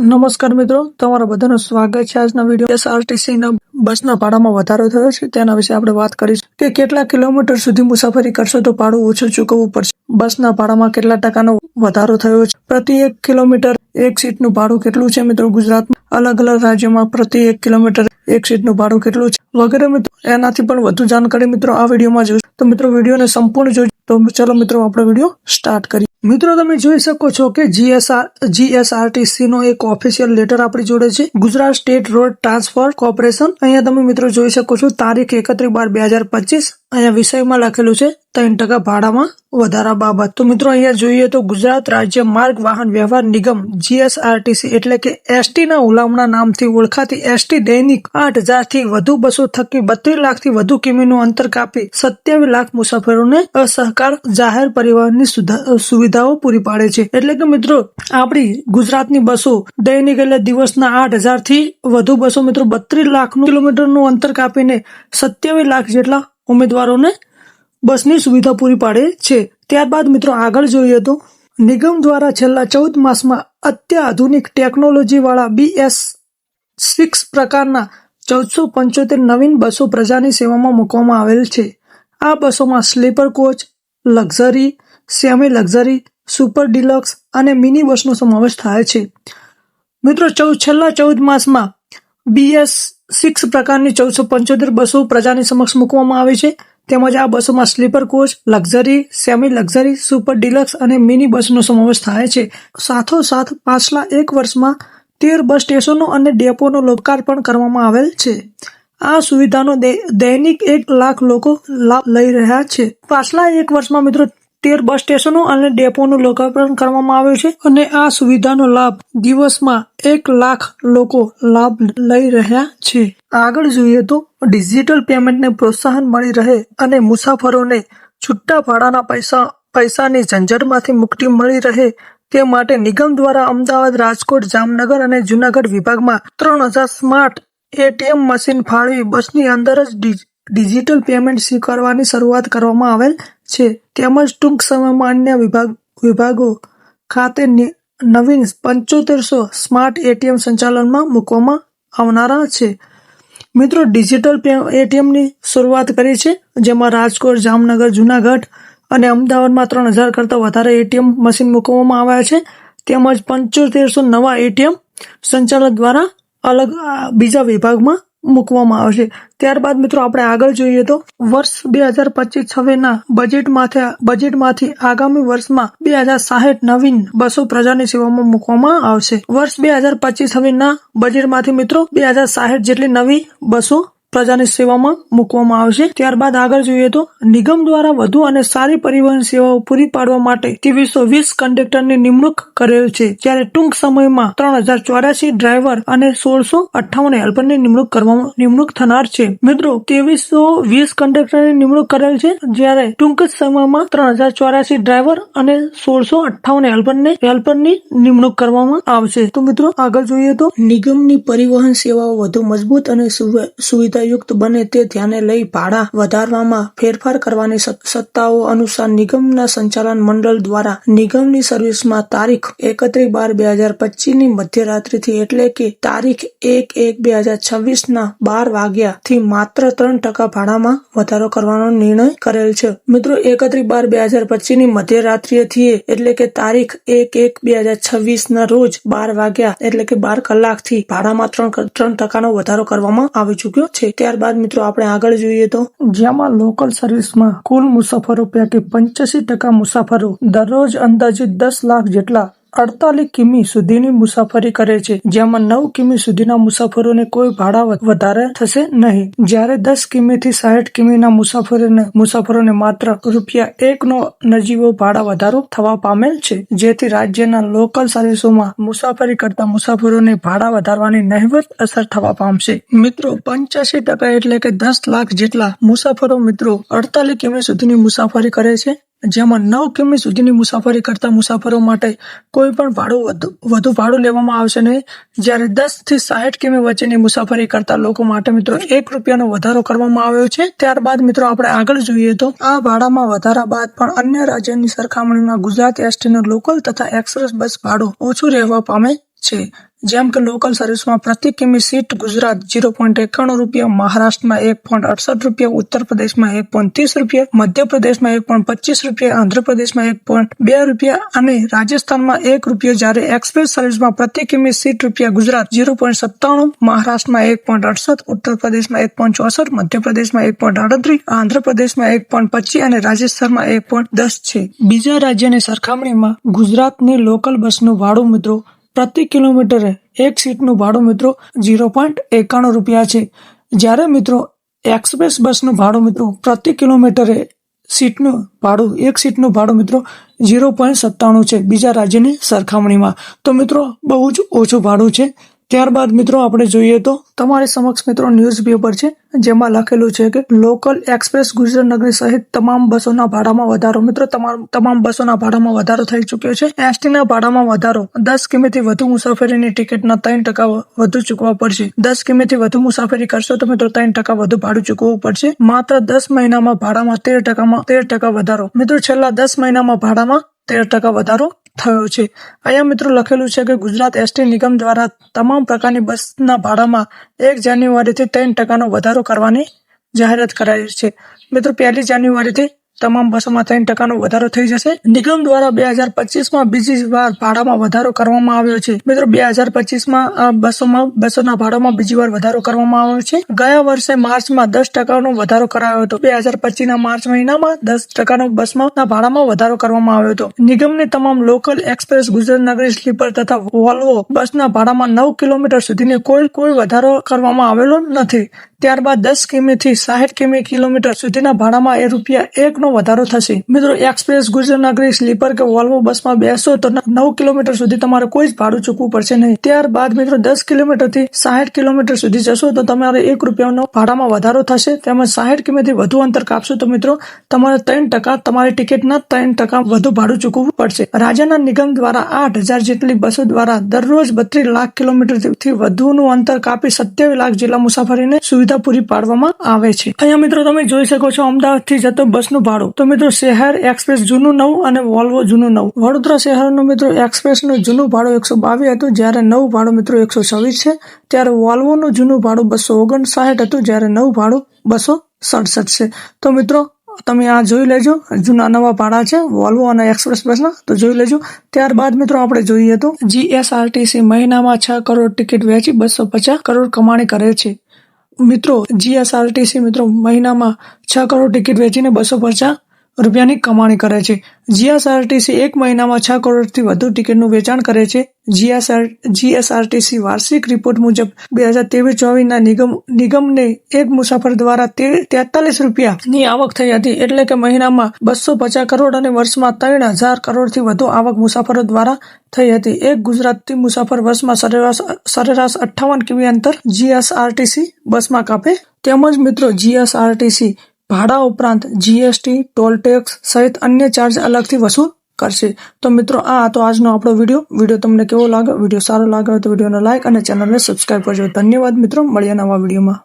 નમસ્કાર મિત્રો, તમારા બધાનું સ્વાગત છે આજના વીડિયો એસઆરટીસીના બસના ભાડામાં વધારો થયો છે. તેના વિશે આપણે વાત કરીશું કે કેટલા કિલોમીટર સુધી મુસાફરી કરશો તો ભાડું ઓછું ચૂકવવું પડશે. બસના ભાડામાં કેટલા ટકાનો વધારો થયો છે? પ્રતિ એક કિલોમીટર એક સીટનું ભાડું કેટલું છે મિત્રો ગુજરાતમાં? અલગ અલગ રાજ્યોમાં પ્રતિ એક કિલોમીટર એક સીટનું ભાડું કેટલું છે? વગેરે મિત્રો, એનાથી પણ વધુ જાણકારી મિત્રો આ વિડીયોમાં જોઈશું. તો મિત્રો, વિડીયોને સંપૂર્ણ જોજો. તો ચલો મિત્રો, આપણે વીડિયો સ્ટાર્ટ કરીએ. મિત્રો, તમે જોઈ શકો છો કે જીએસઆર જીએસઆરટીસી નો એક ઓફિશિયલ લેટર આપણી જોડે છે. Gujarat state road transfer corporation. અહીંયા તમે મિત્રો જોઈ શકો છો, તારીખ એકત્રીસ બાર બે હજાર પચીસ. અહીંયા વિષયમાં લખેલું છે ત્રણ ટકા ભાડામાં વધારા બાબત. તો મિત્રો અહીંયા જોઈએ તો ગુજરાત રાજ્ય માર્ગ વાહન વ્યવહાર નિગમ જીએસઆરટીસી એટલે કે એસટી ના હુલામણા નામથી ઓળખાતી એસટી દૈનિક આઠ હજારથી વધુ બસો થકી બત્રીસ લાખથી વધુ કિમીનું અંતર કાપી સત્યાવીસ લાખ મુસાફરોને અસહકાર જાહેર પરિવહનની સુવિધાઓ પૂરી પાડે છે. એટલે કે મિત્રો, આપણી ગુજરાતની બસો દૈનિક એટલે દિવસના આઠ હજારથી વધુ બસો, મિત્રો, બત્રીસ લાખ કિલોમીટરનું અંતર કાપીને સત્યાવીસ લાખ જેટલા ઉમેદવારોને બસની સુવિધા પૂરી પાડે છે. ત્યારબાદ મિત્રો આગળ જોઈએ તો નિગમ દ્વારા છેલ્લા ચૌદ માસમાં અત્યાધુનિક ટેકનોલોજીવાળા બીએસ સિક્સ પ્રકારના ચૌદસો પંચોતેર નવીન બસો પ્રજાની સેવામાં મૂકવામાં આવેલ છે. આ બસોમાં sleeper coach, luxury, semi luxury, super deluxe અને મિની બસનો સમાવેશ થાય છે. મિત્રો ચૌદ છેલ્લા ચૌદ માસમાં બીએસ સિક્સ પ્રકારની ચૌદસો પંચોતેર બસો પ્રજાની સમક્ષ મૂકવામાં આવી છે. તેમજ આ બસોમાં sleeper coach, luxury, semi luxury, super deluxe અને મિની બસનો સમાવેશ થાય છે. સાથોસાથ પાછલા એક વર્ષમાં તેર બસ સ્ટેશનો અને ડેપોનું લોકાર્પણ કરવામાં આવેલ છે. આ સુવિધાનો દૈનિક એક લાખ લોકો લાભ લઈ રહ્યા છે. પાછલા એક વર્ષમાં મિત્રો તેર બસ સ્ટેશનો અને ડેપોનું લોકાર્પણ કરવામાં આવ્યું છે અને આ સુવિધાનો લાભ દિવસમાં એક લાખ લોકો લાભ લઈ રહ્યા છે. આગળ જોઈએ તો ડિજિટલ પેમેન્ટને પ્રોત્સાહન મળી રહે અને મુસાફરોને છૂટા ભાડાના પૈસા, પૈસાની ઝંઝટમાંથી મુક્તિ મળી રહે તે માટે નિગમ દ્વારા અમદાવાદ, રાજકોટ, જામનગર અને જુનાગઢ વિભાગમાં ત્રણ હજાર સ્માર્ટ એટીએમ મશીન ફાળવી બસની અંદર જ ડિજિટલ પેમેન્ટ સ્વીકારવાની શરૂઆત કરવામાં આવેલ છે. તેમજ ટૂંક સમયમાં અન્ય વિભાગ વિભાગો ખાતે નવીન પંચોતેરસો સ્માર્ટ એટીએમ સંચાલનમાં મૂકવામાં આવનારા છે. મિત્રો, ડિજિટલ એટીએમની શરૂઆત કરી છે, જેમાં રાજકોટ, જામનગર, જુનાગઢ અને અમદાવાદમાં ત્રણ હજાર કરતાં વધારે એટીએમ મશીન મૂકવામાં આવ્યા છે. તેમજ પંચોતેરસો નવા એટીએમ સંચાલક દ્વારા અલગ બીજા વિભાગમાં મૂકવામાં આવશે ત્યારબાદ મિત્રો આપણે આગળ જોઈએ તો વર્ષ બે હજાર પચીસ છવ્વીસના બજેટમાંથી બજેટમાંથી આગામી વર્ષમાં બે હજાર સાહીઠ નવીન બસો પ્રજાની સેવામાં મૂકવામાં આવશે. વર્ષ બે હજાર પચીસ છવ્વીસના બજેટમાંથી મિત્રો બે હજાર સાહીઠ જેટલી નવી બસો પ્રજાની સેવામાં મૂકવામાં આવશે. ત્યારબાદ આગળ જોઈએ તો નિગમ દ્વારા વધુ અને સારી પરિવહન સેવાઓ પૂરી પાડવા માટે ત્રેવીસો વીસ કંડક્ટરની નિમણૂક કરેલ છે. જ્યારે ટૂંક સમયમાં ત્રણ હજાર ચોર્યાસી ડ્રાઈવર અને સોળસો અઠાવન હેલ્પરની નિમણૂક કરવામાં નિમણૂક થનાર છે. મિત્રો ત્રેવીસો વીસ કંડક્ટરની નિમણૂક કરેલ છે. જ્યારે ટૂંક જ સમયમાં ત્રણ હજાર ચોર્યાસી ડ્રાઈવર અને સોળસો અઠ્ઠાવન હેલ્પરને હેલ્પરની નિમણૂક કરવામાં આવશે. તો મિત્રો, આગળ જોઈએ તો નિગમની પરિવહન સેવાઓ વધુ મજબૂત અને સુવ- સુવિધાયુક્ત બને તે ધ્યાને લઈ ભાડા વધારવામાં ફેરફાર કરવાની સત્તાઓ અનુસાર નિગમના સંચાલન મંડળ દ્વારા નિગમની સર્વિસમાં તારીખ એકત્રીસ બાર બે હજાર પચીસની મધ્યરાત્રિથી એટલે કે તારીખ એક એક બે હજાર છવ્વીસ ના બાર વાગ્યા થી માત્ર ત્રણ ટકા ભાડામાં વધારો કરવાનો નિર્ણય કરેલ છે. મિત્રો, એકત્રીસ બાર બે હજાર પચીસની મધ્યરાત્રિથી એટલે કે તારીખ એક એક બે હજાર છવ્વીસ ના રોજ બાર વાગ્યા એટલે કે બાર કલાકથી ભાડામાં ત્રણ ત્રણ ટકાનો વધારો કરવામાં આવી ચુક્યો છે. ત્યારબાદ મિત્રો આપણે આગળ જોઈએ તો જેમાં લોકલ સર્વિસમાં કુલ મુસાફરો પૈકી પંચ્યાસી ટકા મુસાફરો દરરોજ અંદાજે દસ લાખ જેટલા અડતાલીસ કિમી સુધીની મુસાફરી કરે છે. જેમાં નવ કિમી સુધીના મુસાફરોને કોઈ ભાડા વધારે થશે નહીં. જ્યારે દસ કિમીથી સાઠ કિમીના મુસાફરોને મુસાફરોને માત્ર રૂપિયા એકનો નજીવો ભાડા વધારો થવા પામેલ છે. જેથી રાજ્યના લોકલ સર્વિસોમાં મુસાફરી કરતા મુસાફરોને ભાડા વધારવાની નહિવત અસર થવા પામશે. મિત્રો, પંચ્યાસી ટકા એટલે કે દસ લાખ જેટલા મુસાફરો મિત્રો અડતાલીસ કિમી સુધીની મુસાફરી કરે છે. જેમાં નવ કિમી સુધીની મુસાફરી કરતા મુસાફરો માટે કોઈ પણ ભાડું વધુ વધુ ભાડું લેવામાં આવશે નહીં. જ્યારે દસથી સાઠ કિમી વચ્ચેની મુસાફરી કરતા લોકો માટે મિત્રો એક રૂપિયાનો વધારો કરવામાં આવ્યો છે. ત્યારબાદ મિત્રો આપણે આગળ જોઈએ તો આ ભાડામાં વધારા બાદ પણ અન્ય રાજ્યની સરખામણીમાં ગુજરાત એસટીનું લોકલ તથા એક્સપ્રેસ બસ ભાડું ઓછું રહેવા પામે છે. જેમ કે લોકલ સર્વિસમાં પ્રતિ કિમી સીટ ગુજરાત ઝીરો પોઈન્ટ એકાણું રૂપિયા, મહારાષ્ટ્રમાં એક પોઈન્ટ અડસઠ રૂપિયા ઉત્તર પ્રદેશમાં એક પોઈન્ટ ત્રીસ રૂપિયા, મધ્યપ્રદેશમાં એક પોઈન્ટ પચીસ રૂપિયા, આંધ્રપ્રદેશમાં એક પોઈન્ટ બે રૂપિયા અને રાજસ્થાનમાં એક રૂપિયો જ્યારે એક્સપ્રેસ સર્વિસમાં પ્રતિ કિમી સીટ રૂપિયા ગુજરાત ઝીરો પોઈન્ટ સત્તાણું, મહારાષ્ટ્રમાં એક પોઈન્ટ અડસઠ ઉત્તર પ્રદેશમાં એક પોઈન્ટ ચોસઠ, મધ્યપ્રદેશમાં એક પોઈન્ટ આડત્રીસ, આંધ્રપ્રદેશમાં એક પોઈન્ટ પચીસ અને રાજસ્થાનમાં એક પોઈન્ટ દસ છે. બીજા રાજ્યની સરખામણીમાં ગુજરાતની લોકલ બસનું ભાડું મિત્રો પ્રતિ કિલોમીટરે એક સીટનું ભાડું મિત્રો ઝીરો પોઈન્ટ એકાણું રૂપિયા છે. જ્યારે મિત્રો એક્સપ્રેસ બસનું ભાડું મિત્રો પ્રતિ કિલોમીટરે સીટનું ભાડું એક સીટનું ભાડું મિત્રો ઝીરો પોઈન્ટ સત્તાણું છે. બીજા રાજ્યની સરખામણીમાં. તો મિત્રો બહુ જ ઓછું ભાડું છે. ત્યારબાદ મિત્રો આપણે જોઈએ તો તમારી સમક્ષ મિત્રો ન્યૂઝ પેપર છે, જેમાં લખેલું છે કે લોકલ એક્સપ્રેસ ગુજરાત નગરી સહિત તમામ બસોના ભાડામાં વધારો. મિત્રો, તમામ બસોના ભાડામાં વધારો થઈ ચૂક્યો છે. એસટી ના ભાડામાં વધારો દસ કિમીથી વધુ મુસાફરીની ટિકિટના ત્રણ ટકા વધુ ચૂકવવા પડશે. દસ કિમીથી વધુ મુસાફરી કરશો તો મિત્રો ત્રણ ટકા વધુ ભાડું ચૂકવવું પડશે. માત્ર દસ મહિનામાં ભાડામાં તેર ટકામાં તેર ટકા વધારો. મિત્રો, છેલ્લા દસ મહિનામાં ભાડામાં તેર ટકા વધારો થયો છે. અહીંયા મિત્રો લખેલું છે કે ગુજરાત એસટી નિગમ દ્વારા તમામ પ્રકારની બસના ભાડામાં એક જાન્યુઆરીથી ત્રણ ટકાનો વધારો કરવાની જાહેરાત કરાઈ છે. મિત્રો પહેલી જાન્યુઆરીથી તમામ બસોમાં ત્રણ ટકાનો વધારો થઈ જશે. નિગમ દ્વારા બે હજાર પચીસમાં બીજી વાર ભાડામાં વધારો કરવામાં આવ્યો છે. મિત્રો, બે હજાર પચીસમાં બસોમાં, બસોના ભાડામાં બીજી વાર વધારો કરવામાં આવ્યો છે. ગયા વર્ષે માર્ચમાં દસ ટકાનો વધારો કરાયો હતો. બે હજાર પચીસના માર્ચ મહિનામાં દસ ટકાનો બસમાં ભાડામાં વધારો કરવામાં આવ્યો હતો. નિગમની તમામ લોકલ એક્સપ્રેસ, ગુજરાત નગરી સ્લીપર તથા વોલ્વો બસના ભાડામાં નવ કિલોમીટર સુધીની કોઈ કોઈ વધારો કરવામાં આવેલો નથી. ત્યારબાદ દસ કિમીથી સાહીઠ કિમી કિલોમીટર સુધીના ભાડામાં એ રૂપિયા એકનો વધારો થશે. મિત્રો, એક્સપ્રેસ ગુજરાત નાગરિક સ્લીપર કે વોલ્વો બસમાં બેસો તો નવ કિલોમીટર સુધી તમારે કોઈ જ ભાડું ચૂકવું પડશે નહીં. ત્યારબાદ મિત્રો, દસ કિલોમીટરથી સાહીઠ કિલોમીટર સુધી જશો તો તમારે એક રૂપિયાનો ભાડામાં વધારો થશે. તેમજ સાહીઠ કિમીથી વધુ અંતર કાપશો તો મિત્રો, તમારે ત્રણ ટકા તમારી ટિકિટના ત્રણ ટકા વધુ ભાડું ચૂકવવું પડશે. રાજ્યના નિગમ દ્વારા આઠ હજાર જેટલી બસો દ્વારા દરરોજ બત્રીસ લાખ કિલોમીટરથી વધુનું અંતર કાપી સત્યાવીસ લાખ જેટલા મુસાફરીને સુવિધા પૂરી પાડવામાં આવે છે. અહીંયા મિત્રો તમે જોઈ શકો છો અમદાવાદથી જતો બસનું ભાડું. તો મિત્રો શહેર એક્સપ્રેસ જૂનું નવું અને વોલ્વો જૂનું નવું. વડોદરા શહેરનું મિત્રો એક્સપ્રેસનું જૂનું ભાડું એકસો બાવીસ હતું, જ્યારે નવું ભાડું મિત્રો એકસો છવ્વીસ છે. ત્યારે વોલ્વોનું જૂનું ભાડું બસો ઓગણસાઠ હતું, જ્યારે નવું ભાડું બસો સડસઠ છે. તો મિત્રો, તમે આ જોઈ લેજો, જૂના નવા ભાડા છે, વોલ્વો અને એક્સપ્રેસ બસના. તો જોઈ લેજો. ત્યારબાદ મિત્રો આપણે જોઈએ તો, જીએસઆરટીસી મહિનામાં છ કરોડ ટિકિટ વેચી બસો પચાસ કરોડ કમાણી કરે છે. મિત્રો જીએસઆરટીસી મિત્રો મહિનામાં છ કરોડ ટિકિટ વેચીને બસો પચાસ રૂપિયાની કમાણી કરે છે. જીએસઆરટીસી એક મહિનામાં છ કરોડથી વધુ ટિકિટનું વેચાણ કરે છે. જીએસઆર, જીએસઆરટીસી વાર્ષિક રિપોર્ટ મુજબ બે હજાર ત્રેવીસ ચોવીસના નિગમ, નિગમને એક મુસાફર દ્વારા તેતાલીસ રૂપિયાની આવક થઈ હતી. એટલે કે મહિનામાં બસો પચાસ કરોડ અને વર્ષમાં ત્રણ હજાર કરોડથી વધુ આવક મુસાફરો દ્વારા થઈ હતી. એક ગુજરાતી મુસાફર વર્ષમાં સરેરાશ સરેરાશ અઠ્ઠાવન કિમી અંતર જીએસઆરટીસી બસમાં કાપે. તેમજ મિત્રો, જીએસઆરટીસી ભાડા ઉપરાંત જીએસટી ટોલ ટેક્સ સહિત અન્ય ચાર્જ અલગથી વસૂલ કરશે. તો મિત્રો, આ હતો આજનો આપણો વીડિયો. વીડિયો તમને કેવો લાગે વીડિયો સારો લાગે તો વિડીયોને લાઇક અને ચેનલને સબસ્ક્રાઇબ કરજો. ધન્યવાદ મિત્રો. મળીએ નવા વિડીયોમાં.